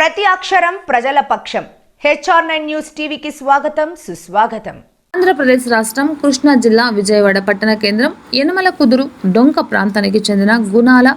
ప్రతి అక్షరం ప్రజల పక్షం. హెచ్ఆర్ నైన్ న్యూస్ టీవీకి స్వాగతం సుస్వాగతం. ఆంధ్రప్రదేశ్ రాష్ట్రం కృష్ణా జిల్లా విజయవాడ పట్టణ కేంద్రం యనమల కుదురు డొంక ప్రాంతానికి చెందిన గుణాల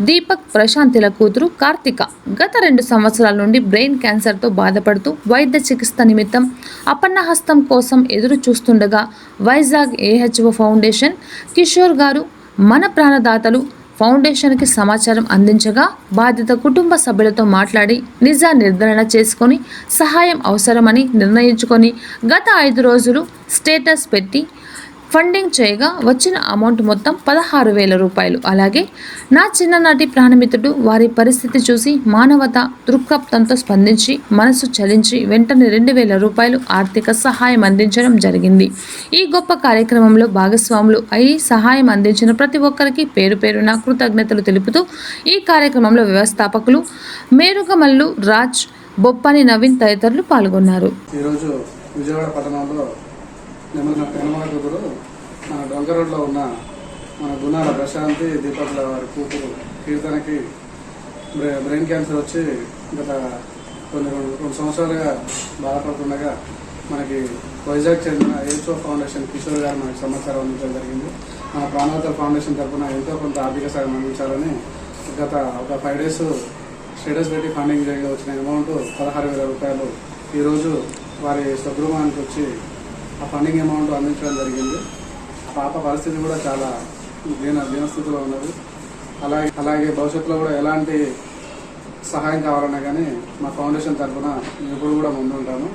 దీపక్ ప్రశాంతిల కూతురు కార్తిక గత రెండు సంవత్సరాల నుండి బ్రెయిన్ క్యాన్సర్తో బాధపడుతూ వైద్య చికిత్స నిమిత్తం అపన్నహస్తం కోసం ఎదురు చూస్తుండగా వైజాగ్ ఏహెచ్ఓ ఫౌండేషన్ కిషోర్ గారు మన ప్రాణదాతలు ఫౌండేషన్కి సమాచారం అందించగా బాధిత కుటుంబ సభ్యులతో మాట్లాడి నిజా నిర్ధారణ చేసుకొని సహాయం అవసరమని నిర్ణయించుకొని గత ఐదు రోజులు స్టేటస్ పెట్టి ఫండింగ్ చేయగా వచ్చిన అమౌంట్ మొత్తం పదహారు వేల రూపాయలు. అలాగే నా చిన్ననాటి ప్రాణమిత్రుడు వారి పరిస్థితి చూసి మానవత దృక్పథంతో స్పందించి మనసు చలించి వెంటనే రెండు వేల రూపాయలు ఆర్థిక సహాయం అందించడం జరిగింది. ఈ గొప్ప కార్యక్రమంలో భాగస్వాములు అయి సహాయం అందించిన ప్రతి ఒక్కరికి పేరు పేరున కృతజ్ఞతలు తెలుపుతూ ఈ కార్యక్రమంలో వ్యవస్థాపకులు మేరుగమల్లు రాజ్ బొప్పని నవీన్ తదితరులు పాల్గొన్నారు. ఈరోజు విజయవాడ పట్టణంలో నిన్న నిమ్మల కూతురు మన డొంక రోడ్లో ఉన్న మన గుణాల ప్రశాంతి దీపకుల వారి కూతురు కీర్తనకి బ్రె- బ్రెయిన్ క్యాన్సర్ వచ్చి గత కొన్ని రెండు సంవత్సరాలుగా బాధపడుతుండగా మనకి వైజాగ్ చెందిన ఏచో ఫౌండేషన్ కిషోర్ గారు మనకి సమాచారం అందించడం జరిగింది. మన ప్రాణవత ఫౌండేషన్ తరఫున ఎంతో కొంత ఆర్థిక సాయం అందించాలని గత ఒక ఫైవ్ డేస్ స్టేటస్ పెట్టి ఫండింగ్ జరిగి వచ్చిన అమౌంట్ పదహారు వేల రూపాయలు ఈరోజు వారి స్వగృహానికి వచ్చి ఆ ఫండింగ్ అమౌంట్ అందించడం జరిగింది. ఆ పాప పరిస్థితి కూడా చాలా దీన దీనస్థితిలో ఉన్నది. అలాగే అలాగే భవిష్యత్తులో కూడా ఎలాంటి సహాయం కావాలన్నా కానీ మా ఫౌండేషన్ తరఫున మేము ఎప్పుడు కూడా ముందుంటాము